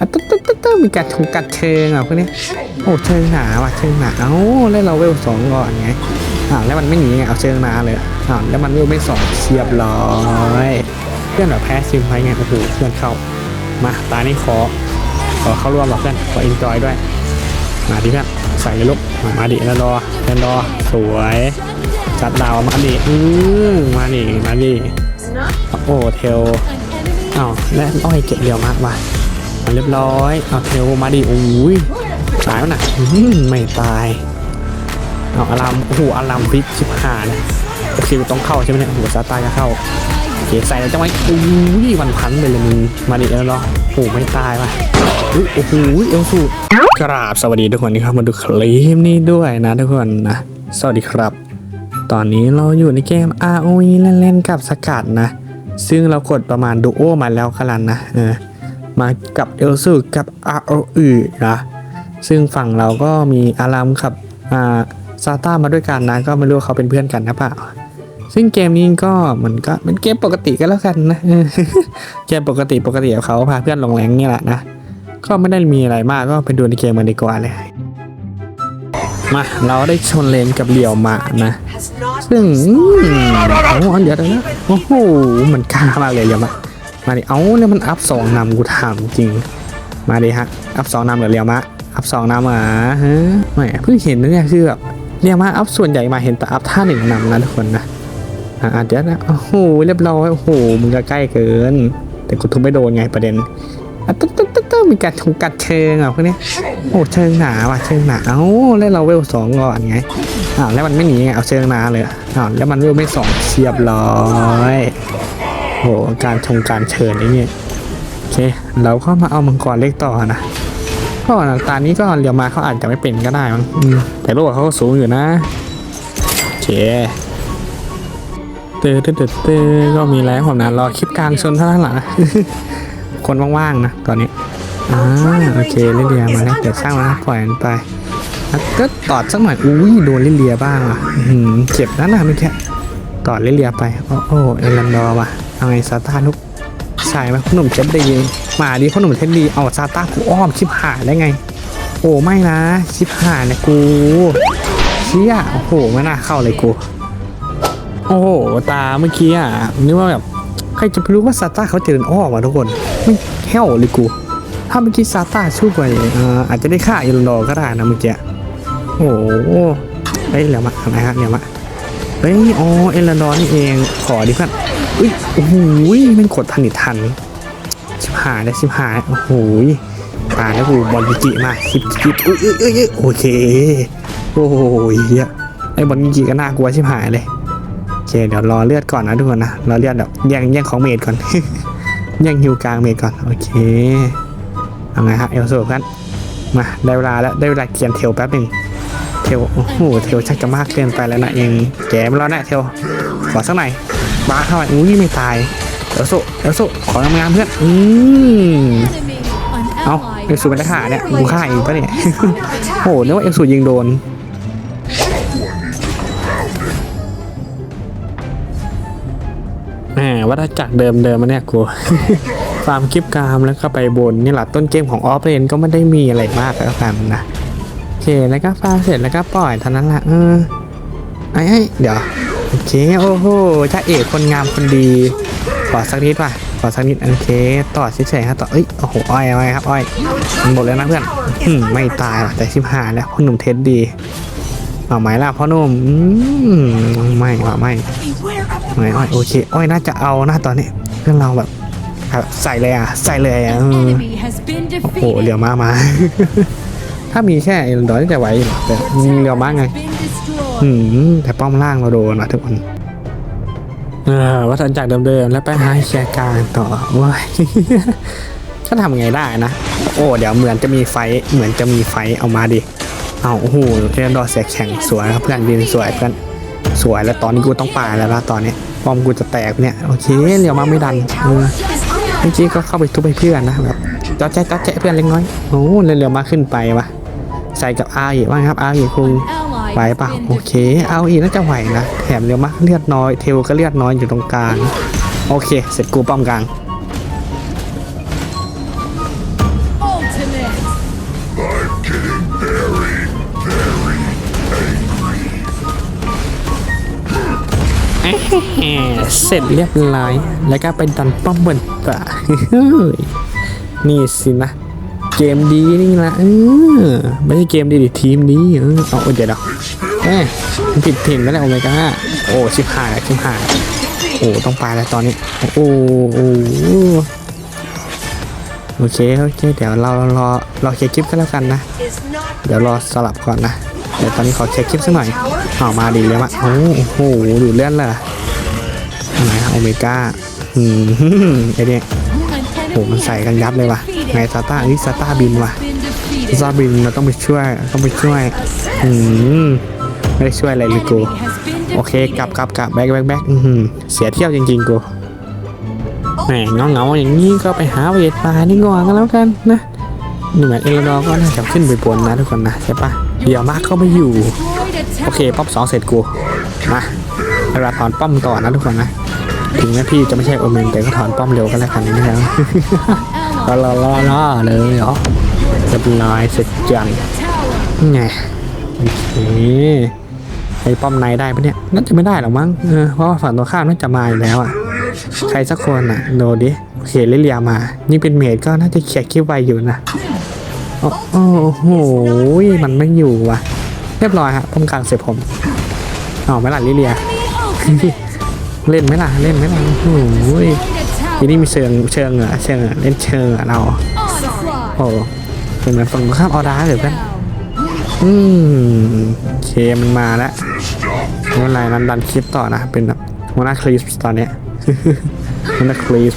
อะตึ๊ดตึ๊ดตึ๊ดตึ๊ดมีการชงกัดเชิงอะพวกนี้โอ้เชิงหนาว่ะเชิงหนาเอ้าแล้วเราเวลสองก่อนไงอ้าวแล้วมันไม่หนีไงเอาเชิงหนาเลยอ้าวแล้วมันเวลไม่สองเชียบร้อยเพื่อนแบบแพ้ซิมไปไงโอ้โหเพื่อนเข้ามาตานี้ขอขอเข้าร่วมหรอกเพื่อนขออินจอยด้วยมาดิเพื่อนใส่เลยลูกมามาดิแล้วรอแล้วรอสวยจัดดาวมาดิอือมาดิมาดิโอ้เทลอ้าวและอ้อยเก็บเรียวมากว่ะ เรียบร้อยเอาเทลมาดิโอ้ยตายแล้วนะไม่ตายเอาอารามโอ้โหอารามฟิกชิบหานะโอเคต้องเข้าใช่ไหมเนี่ยโอ้โหซาตายก็เข้าโอเคใส่แล้วจังไว้อุ้ยวันพันไปเลยมึงมาดิแล้วรอโอ้โหไม่ตายว่ะอุ๊ยโอ้โหเอลสูกราบสวัสดีทุกคนที่เข้ามาดูคลิปนี้ด้วยนะทุกคนนะสวัสดีครับ ตอนนี้เราอยู่ในเกม ROE เล่นๆกับสกัดนะ ซึ่งเรากดประมาณดูโอมาแล้วกันนะเออ มากับเอลสูกับ ROE นะซึ่งฝั่งเราก็มีอารามกับอ่าซาต้ามาด้วยกันนะก็ไม่รู้เขาเป็นเพื่อนกันนะเปล่าซึ่งเกมนี้ก็มันก็เป็นเกมปกติกันแล้วกันนะเกมปกติปกติกับเขาพาเพื่อนลงแรงนี่แหละนะก็ไม่ได้มีอะไรมากก็ไปดูในเกมมันดีกว่าเลยมาเราได้ชนเลนกับเหลี่ยวมานะ ซึ่งอืมโอ้เดี๋ยวนะโอ้โหมันกล้ามากเลยเหลี่ยวมา มาดิเอาเนี่ยมันอัพสองนำกูถามจริง มาดิฮะ อัพสองนำเหรือเหลี่ยวมะ อัพสองนำอะฮะไม่เพิ่งเห็นนะเนี่ยคือแบบเหลี่ยวมาอัพส่วนใหญ่มาเห็นแต่อัพท่าหนึ่งนำนะทุกคนนะ อ่าเดี๋ยวนะโอ้โหเรียบร้อยโอ้โหมึงก็ใกล้เกิน แต่กูทุบไม่โดนไงประเด็นอะตึ๊ดตึ๊ดตึ๊ดตึ๊ดมีการชงกัดเชิงอะพวกนี้โอ้เชิงหนาว่ะเชิงหนาเอ้าแล้วเราเวลสองก่อนไงอ้าวแล้วมันไม่หนีไงเอาเชิงหนาเลยอ้าวแล้วมันเวลไม่สองเชียบร้อย โอ้การชงการเชิญนี่เนี่ยโอเคเราก็มาเอามังกรเล็กต่อนะเพราะว่านี้ก็เรียวมาเขาอาจจะไม่เป็นก็ได้มั้งแต่โลกเขาก็สูงอยู่นะโอเคเตอเตอเตอเตอก็มีแล้วผมนะรอคลิปกลางชนเท่านั้นแหละคนว่างๆนะตอนนี้อ่าโอเคลิเลียมาแล้วเดี๋ยวช่างมันะปล่อยมันไปก็ตอดสักหน่อยอุ้ยโดนลิเลียบ้างอะเจ็บนะนนะเมื่อกี้ตอดลิเลียไปโอ้โอ้เอลันดอว่ะ เอาไงซาตานุกใส่ไหมพ่อหนุ่มเช็ดดีมาดิพ่อหนุ่มเช็ดดีเอาซาต้ากูอ้อมชิบหายได้ไง โอ้ไม่นะชิบหายเนะกูเชี่ยโอ้โหไม่น่าเข้าเลยกูโอ้โหตาเมื่อกี้อะนึกว่าแบบใครจะไปรู้ว่าซาต้าเขาจะเดินอ้อมมาทุกคนไม่แห้วเลยกู ถ้าเมื่อกี้ซาต้าสู้ไปอออาจจะได้ฆ่าเอลนดอร์ก็ได้นะเมื่อกี้โอ้โหเฮ้ยเหลือมาทำไมฮะเหลือมาเฮ้ยอ๋อเอลนดอร์นี่เองขอดิเพื่อน อุ้ยโอ้โหมันกดทันนิทันชิบหายเลยชิบหายโอ้โหตายแล้วกูบอลกิจิมาชิบชิบอุ้ยเอ้ยอ้ยเอ้ยโอเคโอ้โหเฮียไอ้บอลกิจิก็น่ากลัวชิบหายเลยโอเคเดี๋ยวรอเลือดก่อนนะทุกคนนะรอเลือดแบบแย่งแย่งของเมดก่อนแย่งฮิวกลางเมดก่อนโอเคเอาไงฮะเอลโซกันมาได้เวลาแล้วได้เวลาเกียนเทลแป๊บหนึ่ง เทลโอ้โหเทลชักจะมากเกินไปแล้วนะเองแกไม่รอดแน่เทลขอสักหน่อยบ้าเข้าไปอุ้ยไม่ตายเอลโซเอลโซขอทำงานเพื่อนอืมเอาเอลสูเป็นทหารเนี่ยกูฆ่าเองปะเนี่ยโอ้โหนึกว่าเอลสูยิงโดนแหมวัฏจักเดิมเดิมๆมาเนี่ยกูฟาร์มคลิปกรามแล้วก็ไปบนนี่แหละต้นเกมของออฟเลนก็ไม่ได้มีอะไรมากแล้วกันนะ เคแล้วก็ฟาเสร็จแล้วก็ปล่อยเท่านั้นละเออไอ้ไอ้เดี๋ยวโอเคโอ้โหจ้าเอกคนงามคนดีขอสักนิดป่ะขอสักนิดโอเคต่อเฉยๆฮะต่อเอ้ยโอ้โหอ้อยอ้อยครับอ้อยมันหมดแล้วนะเพื่อนอืมไม่ตายหรอกแต่ชิบหายแล้วพ่อหนุ่มเท็ดดีเอาไหมล่ะพ่อหนุ่มอืมไม่ว่ะไม่ไม่อ้อยโอเคอ้อยน่าจะเอานะตอนนี้เพื่อนเราแบบใส่เลยอะใส่เลยอะโอ้โห defeated. เรียวมามา ถ้ามีแค่เอลดอร์นี่จะไหวแต่เรียวมาไงอืมแต่ป้อมล่างเราโดนว่ะทุกคนเออวัฏจักรเดิมๆแล้วไปหาแชร์กลางต่อว้ายก็ทำไงได้นะ โอ้เดี๋ยวเหมือนจะมีไฟเหมือนจะมีไฟเอามาดิเอาโอ้โหเอลดอร์เสียแข่งสวยครับเพื่อนดินสวยเพื่อนสวยแล้วตอนนี้กูต้องป่าแล้วนะตอนนี้ป้อมกูจะแตกเนี่ยโอเคเรียวมาไม่ดันเมื่อกี้ก็เข้าไปทุบให้เพื่อนนะแบบจ้อแจ๊ะจ้อแจ๊ะเพื่อนเล็กน้อยโอ้เรียวมาขึ้นไปวะ ใส่กับออีกบ้างครับออีกคุณไหวปะโอเค เออีกน่าจะไหวนะแถมเร็วมากเลือดน้อยเทลก็เลือดน้อยอยู่ตรงกลาง โอเค เสร็จกูป้อมกลางเสร็จเรียบร้อย แล้วก็เป็นตันป้อมบนตานี่สินะ เกมดีนี่ละเออไม่ใช่เกมดีดิทีมดีเออเอาเดี๋ยวเดี๋ยวเอ้ยมันผิดถิ่นแล้วแหละโอเมก้าโอ้ชิบหายชิบหายโอ้ต้องไปแล้วตอนนี้ โอ้โอ้โอเคโอเคเดี๋ยวเรารอรอเคลียร์คลิปกันแล้วกันนะ เดี๋ยวรอสลับก่อนนะเดี๋ยวตอนนี้ขอเช็คคลิปสักหน่อยออกมาดีเลยวะโอ้โหดูเลื่อนเลยอะไรครับโอเมก้าอืมไอเนี่ยโหมันใส่กันยับเลยว่ะ ไงซาต้าเอ้ยซาต้าบินว่ะซาบินเราต้องไปช่วยต้องไปช่วยอืมไม่ได้ช่วยอะไรเลยกูโอเคกลับกลับกลับแบ็คแบ็คแบ็คเสียเที่ยวจริงๆกูแหมเงาเงาอย่างนี้ก็ไปหาเวทป่านี่ก่อนก็แล้วกันนะนี่เหมือนเอลดอร์ก็น่าจะขึ้นไปบนนะทุกคนนะใช่ปะเดี๋ยวมากเขาไม่อยู่ โอเคป้อมสองเสร็จกูมาเราถอนป้อมต่อนะทุกคนนะ ถึงแม้พี่จะไม่ใช่โอเมนแต่ก็ถอนป้อมเร็วก็แล้วกันนะครับรอรอรอรอเลยเหรอเรียบร้อยเสร็จจังนี่ไงโอเคไอ้ป้อมในได้ปะเนี่ยน่าจะไม่ได้หรอกมั้งเออเพราะว่าฝั่งตรงข้ามน่าจะมาอยู่แล้วอะใครสักคนอะโดดิโอเคลิเลียมายิ่งเป็นเมดก็น่าจะเขียร์คิวไวอยู่นะโอ้โอ้โหมันไม่อยู่ว่ะ เรียบร้อยฮะป้อมกลางเสร็จผมเอาไหมล่ะลิเลีย เล่นไหมล่ะ เล่นไหมล่ะโอ้ยทีนี้มีเชิงเชิงเหรอเชิงเหรอเล่นเชิงเหรอเราโอ้เป็นเหมือนฝั่งตรงข้ามออดาเลยเพื่อนอืมเคมันมาแล้วไม่เป็นไรนั้นดันคลิปต่อนะ เป็นแบบหัวหน้าคลิปตอนเนี้ยหัวหน้าคลิป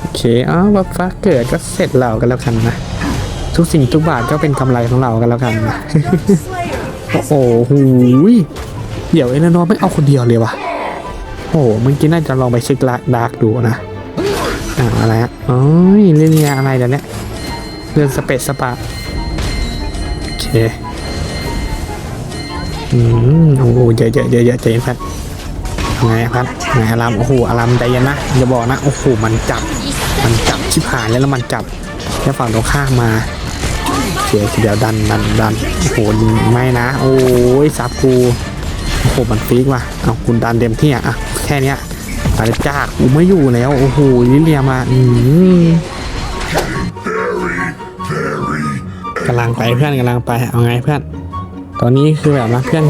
โอเคอ๋อบัฟฟ้าเกิดก็เสร็จเรากันแล้วกันนะทุกสิ่งทุกบาทก็เป็นกำไรของเรากันแล้วกันนะ Slayer โอ้โหหูยเดี๋ยวเอเลนอร์ไม่เอาคนเดียวเลยวะ โอ้โหเมื่อกี้น่าจะลองไปเช็คลดาร์กดูนะอ่าอะไรฮะอ๋อเรื่องยาอะไรเดี๋ยวนี้เรื่องสเปซสปาโอเคอืมโอ้โหเยอะเยอะเยอะเยอะใจเย็นครับไงครับไงอารามโอ้โหอารามใจเย็นนะอย่าบอกนะโอ้โหมันจับ มันจับชิบหายแล้วแล้วมันจับแค่ฝั่งตรงข้ามมาโอเคเดี๋ยวดันดันดันโอ้โหไม่นะ โอ้ยซับกู โอ้โหมันฟิกว่ะเอาคุณดันเต็มที่อะแค่เนี้ยตายจากกูไม่อยู่แล้ว โอ้โหลิเลียมาอืมกำลังไปเพื่อนกำลังไปเอาไงเพื่อน ตอนนี้คือแบบนะเพื่อน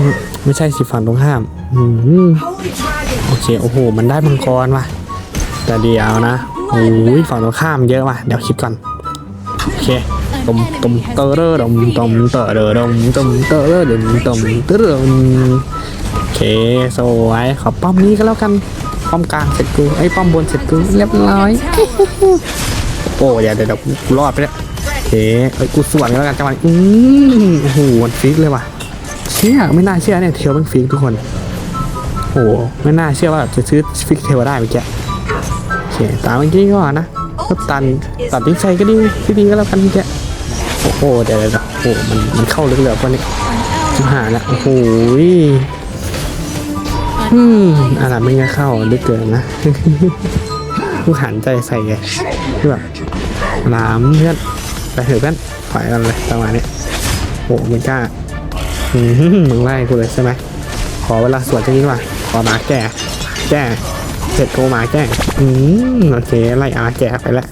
ไม่ใช่สิฝั่งตรงข้ามอืมโอเคโอ้โห มันได้มังกรว่ะแต่เดียวนะโอ้ยฝั่งตรงข้ามเยอะว่ะเดี๋ยวคิดก่อนโอเคตมตมเตอร์เรอดมตมเตอร์เรอดมตมเตอร์เรอดมตมเตอร์ดม สวยขอป้อมนี้ก็แล้วกันป้อมกลางเสร็จกูไอ้ป้อมบนเสร็จกูเรียบร้อยโอ้ยเดี๋ยวเดี๋ยวกูรอดไปแล้วเคเอ้ยกูสวนกันแล้วกันจังหวะอืมโอ้โหมันฟิกเลยว่ะเชื่อไม่น่าเชื่อเนี่ยเทลมันฟิกทุกคนโอ้โหไม่น่าเชื่อว่าจะซื้อฟิกเทลได้เมื่อกี้โอเคตามเมื่อกี้ก่อนนะก็ตันตัดทิ้งใจก็ดีที่ดีก็แล้วกันเมื่อกี้โอ้โหเดี๋ยวเดี๋ยวเดี๋ยวโอ้โหมันมันเข้าลึกเหลือเกินนี่ชิบหายละโอ้โห อืมอะไรไม่งั้นเข้าลึกเกินนะกูหันใจใส่ไงคือแบบหลามเพื่อนไปเถอะเพื่อนปล่อยกันเลยประมาณนี้โอ้ไม่กล้าอืมมึงไล่กูเลยใช่ไหมขอเวลาสวดจะนี้ว่ะขอหมาแก่ แก่เสร็จโกหมาแก่อืมโอเคไล่อาแก่ไปแล้ว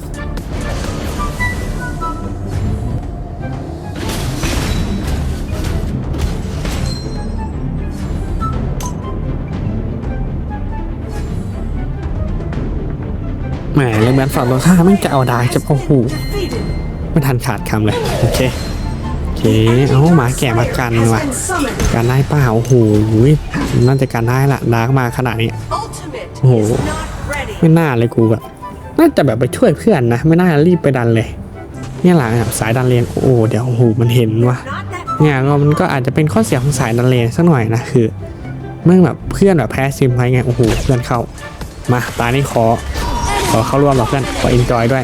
มเลยเหมือนฝั่งตรงข้ามมันจะเอาดาร์กจะโอ้โหไม่ทันขาดคำเลย โอเคโอเคเอาหมาแก่มากันว่ะการได้ปล่าโอ้โหน่าจะการได้ละดาร์กมาขนาดนี้ Ultimate Oh. is not ready ไม่น่าเลยกูแบบน่าจะแบบไปช่วยเพื่อนนะ ไม่น่ารีบไปดันเลย เนี่ยหลังสายดันเลนโอ้โหเดี๋ยวโอ้โหมันเห็นว่ะเนี่ยมันก็อาจจะเป็นข้อเสียของสายดันเลนสักหน่อยนะคือเมื่อแบบเพื่อนแบบแพ้ซิมไปไงโอ้โหเพื่อนเข้ามาตานี่ขอ ขอเข้าร่วมหรอเพื่อนขออินจอยด้วย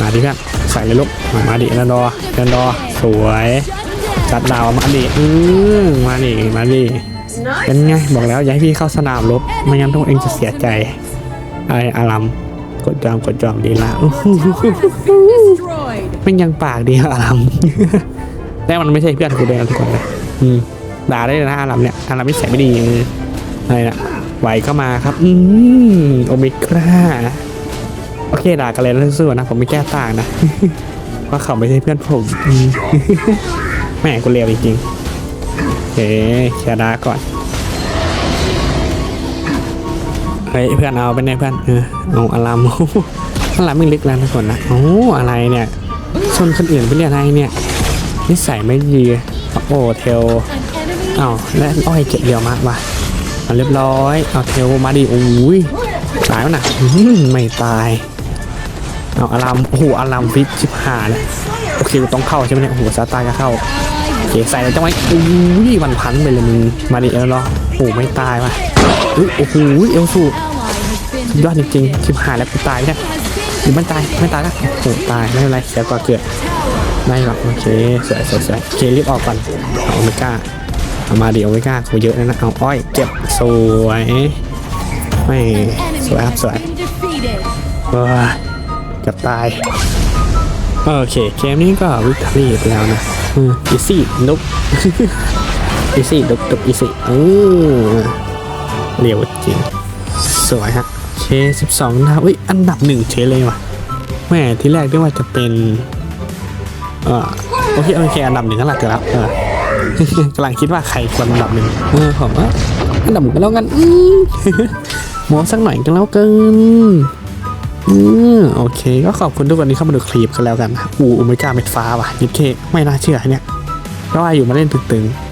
มาดิเพื่อนใส่เลยลูกมามาดิเรนดอร์เรนดอสวยจัดดาวมาดิอือมาดิมาดิเป็นไงบอกแล้วอย่าให้พี่เข้าสนามรบไม่งั้นพวกเองจะเสียใจไออารัมกดจอมกดจอมดีละอู้หู destroyed ไม่ยังปากดีอารัมแต่มันไม่ใช่เพื่อนกูเลยนทุกคนเลยอืมด่าได้เลยนะอารัมเนี่ยอารัมไม่ใส่ไม่ดีอะไรนะ ไหวก็มาครับ อืมโอเมก้าโอเคด่ากันเลยนะสู้นะผมไม่แก้ต่างนะเพราะเขาไม่ใช่เพื่อนผมแหม่กูเร็วจริงๆโอเคเคลียร์ดาก่อนเฮ้ยเพื่อนเอาไปไหนเพื่อนเออเอาอารามอารามไม่ลึกแล้วทุกคนนะโอ้อะไรเนี่ยชนคนอื่นไปเรียอะไรเนี่ยนิสัยไม่ดีโอ้เทลอ้าวและอ้อยเก็บเดียวมากว่ะ เรียบร้อยเอาเทลมาดิโอ้ยตายแล้วนะไม่ตายเอาอารามโอ้โหอารามฟิตชิบหายแล้วโอเคต้องเข้าใช่ไหมเนี่ยโอ้โหซาตายก็เข้าโอเคใส่แล้วจังไว้อุ้ยวันพันไปเลยมึงมาดิเอลรอโอ้โหไม่ตายว่ะโอ้โหเอลสูยอดจริงๆชิบหายแล้วกูตายเนี่ยหรือมันตายไม่ตายนะโอ้โหตายไม่เป็นไรเสียก่อนเกิดไม่หรอกโอเคสวยสวยสวยโอเครีบออกก่อนเอาโอเมก้า เอามาเดิโอเมก้ากูเยอะนะนะเอาอ้อยเก็บสวยไม่สวยครับสวยว้าเกับตายโอเคเกมนี้ก็วิกตอรี่ไปแล้วนะอีซี่นุ๊กอีซี่ดุกดุกอีซี่อือเร็วจริง สวยฮะเคสิบสองดาวอุ้ยอันดับหนึ่งเฉยเลยว่ะแม่ที่แรกได้ว่าจะเป็นเออโอเคโอเคอันดับหนึ่งก็หลักแล้วเออ กำลังคิดว่าใครควรอันดับหนึ่งเออผมว่าอันดับหนึ่งก็แล้วกันอืมโมสักหน่อยก็แล้วกันอืมโอเค ก็ขอบคุณทุกคนที่เข้ามาดูคลิปกันแล้วกันอูอเมก้าเม็ดฟ้าว่ะยิดเคไม่น่าเชื่อเนี่ยก็ว่าอยู่มาเล่นตึงๆ